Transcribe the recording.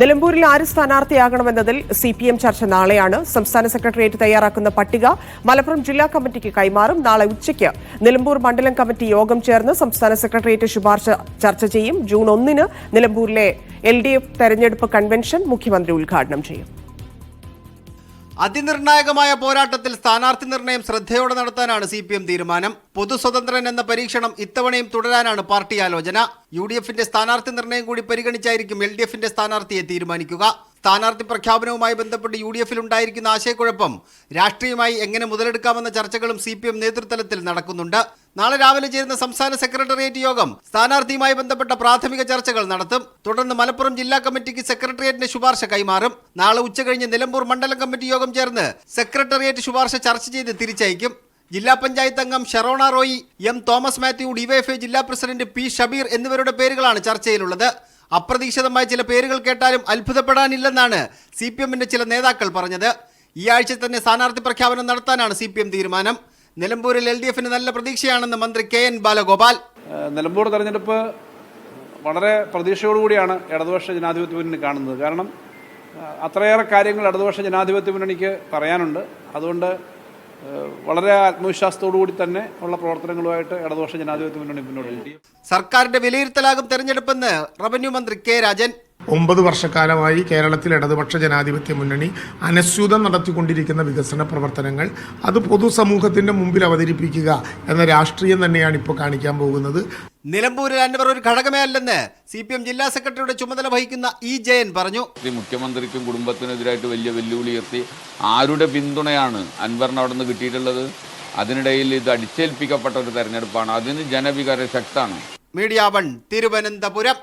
നിലമ്പൂരിൽ ആര് സ്ഥാനാർത്ഥിയാകണമെന്നതിൽ C P M ചർച്ച നാളെയാണ്. സംസ്ഥാന സെക്രട്ടേറിയറ്റ് തയ്യാറാക്കുന്ന പട്ടിക മലപ്പുറം ജില്ലാ കമ്മിറ്റിക്ക് കൈമാറും. നാളെ ഉച്ചയ്ക്ക് നിലമ്പൂർ മണ്ഡലം കമ്മിറ്റി യോഗം ചേർന്ന് സംസ്ഥാന സെക്രട്ടേറിയറ്റ് ശുപാർശ ചർച്ച ചെയ്യും. ജൂൺ ഒന്നിന് നിലമ്പൂരിലെ എൽ ഡി എഫ് തെരഞ്ഞെടുപ്പ് കൺവെൻഷൻ മുഖ്യമന്ത്രി ഉദ്ഘാടനം ചെയ്യും. അതിനിർണായകമായ പോരാട്ടത്തിൽ സ്ഥാനാർത്ഥി നിർണയം ശ്രദ്ധയോടെ നടത്താനാണ് സി പി എം തീരുമാനം. പൊതുസ്വതന്ത്രൻ എന്ന പരീക്ഷണം ഇത്തവണയും തുടരാനാണ് പാർട്ടി ആലോചന. യു ഡി എഫിന്റെ സ്ഥാനാർത്ഥി നിർണയം കൂടി പരിഗണിച്ചായിരിക്കും എൽ ഡി എഫിന്റെ സ്ഥാനാർത്ഥിയെ തീരുമാനിക്കുക. സ്ഥാനാർത്ഥി പ്രഖ്യാപനവുമായി ബന്ധപ്പെട്ട് യു ഡി എഫിൽ ഉണ്ടായിരിക്കുന്ന ആശയക്കുഴപ്പം രാഷ്ട്രീയമായി എങ്ങനെ മുതലെടുക്കാമെന്ന ചർച്ചകളും സി പി എം നേതൃത്വത്തിൽ നടക്കുന്നുണ്ട്. നാളെ രാവിലെ ചേരുന്ന സംസ്ഥാന സെക്രട്ടേറിയറ്റ് യോഗം സ്ഥാനാർത്ഥിയുമായി ബന്ധപ്പെട്ട പ്രാഥമിക ചർച്ചകൾ നടത്തും. തുടർന്ന് മലപ്പുറം ജില്ലാ കമ്മിറ്റിക്ക് സെക്രട്ടേറിയറ്റിന്റെ ശുപാർശ കൈമാറും. നാളെ ഉച്ചകഴിഞ്ഞ് നിലമ്പൂർ മണ്ഡലം കമ്മിറ്റി യോഗം ചേർന്ന് സെക്രട്ടേറിയറ്റ് ശുപാർശ ചർച്ച ചെയ്ത് തിരിച്ചയക്കും. ജില്ലാ പഞ്ചായത്ത് അംഗം ഷെറോണ റോയി എം തോമസ് മാത്യു ഡിവൈഎഫ്ഐ ജില്ലാ പ്രസിഡന്റ് പി ഷബീർ എന്നിവരുടെ പേരുകളാണ് ചർച്ചയിലുള്ളത്. അപ്രതീക്ഷിതമായ ചില പേരുകൾ കേട്ടാലും അത്ഭുതപ്പെടാനില്ലെന്നാണ് സി പി എമ്മിന്റെ ചില നേതാക്കൾ പറഞ്ഞത്. ഈ ആഴ്ച തന്നെ സ്ഥാനാർത്ഥി പ്രഖ്യാപനം നടത്താനാണ് സി തീരുമാനം. നിലമ്പൂരിൽ എൽ ഡി എഫിന് നല്ല പ്രതീക്ഷയാണെന്ന് മന്ത്രി കെ എൻ ബാലഗോപാൽ. നിലമ്പൂർ തെരഞ്ഞെടുപ്പ് വളരെ പ്രതീക്ഷയോടുകൂടിയാണ് ഇടതുപക്ഷ ജനാധിപത്യ മുന്നണി കാണുന്നത്. കാരണം അത്രയേറെ കാര്യങ്ങൾ ഇടതുപക്ഷ ജനാധിപത്യ മുന്നണിക്ക് പറയാനുണ്ട്. അതുകൊണ്ട് വളരെ ആത്മവിശ്വാസത്തോടു കൂടി തന്നെ ഉള്ള പ്രവർത്തനങ്ങളുമായിട്ട് ഇടതുപക്ഷ ജനാധിപത്യ മുന്നണി മുന്നോട്ട് സർക്കാരിന്റെ വിലയിരുത്തലാകും തെരഞ്ഞെടുപ്പെന്ന് റവന്യൂ മന്ത്രി കെ രാജൻ. ഒമ്പത് വർഷക്കാലമായി കേരളത്തിൽ ഇടതുപക്ഷ ജനാധിപത്യ മുന്നണി അനശ്യൂതം നടത്തിക്കൊണ്ടിരിക്കുന്ന വികസന പ്രവർത്തനങ്ങൾ അത് പൊതുസമൂഹത്തിന്റെ മുമ്പിൽ അവതരിപ്പിക്കുക എന്ന രാഷ്ട്രീയം തന്നെയാണ് ഇപ്പോൾ കാണിക്കാൻ പോകുന്നത്. നിലമ്പൂരിൽ അൻവർ ഒരു ഘടകമേ അല്ലെന്ന് സി പി എം ജില്ലാ സെക്രട്ടറിയുടെ ചുമതല വഹിക്കുന്ന ഇ ജയൻ പറഞ്ഞു. മുഖ്യമന്ത്രിക്കും കുടുംബത്തിനെതിരായിട്ട് വലിയ വെല്ലുവിളി ഉയർത്തി ആരുടെ പിന്തുണയാണ് അൻവറിന് അവിടെ നിന്ന് കിട്ടിയിട്ടുള്ളത്? അതിനിടയിൽ ഇത് അടിച്ചേൽപ്പിക്കപ്പെട്ട ഒരു തെരഞ്ഞെടുപ്പാണ്. അതിന് ജനവികാര ശക്താണ്. Media One Thiruvananthapuram.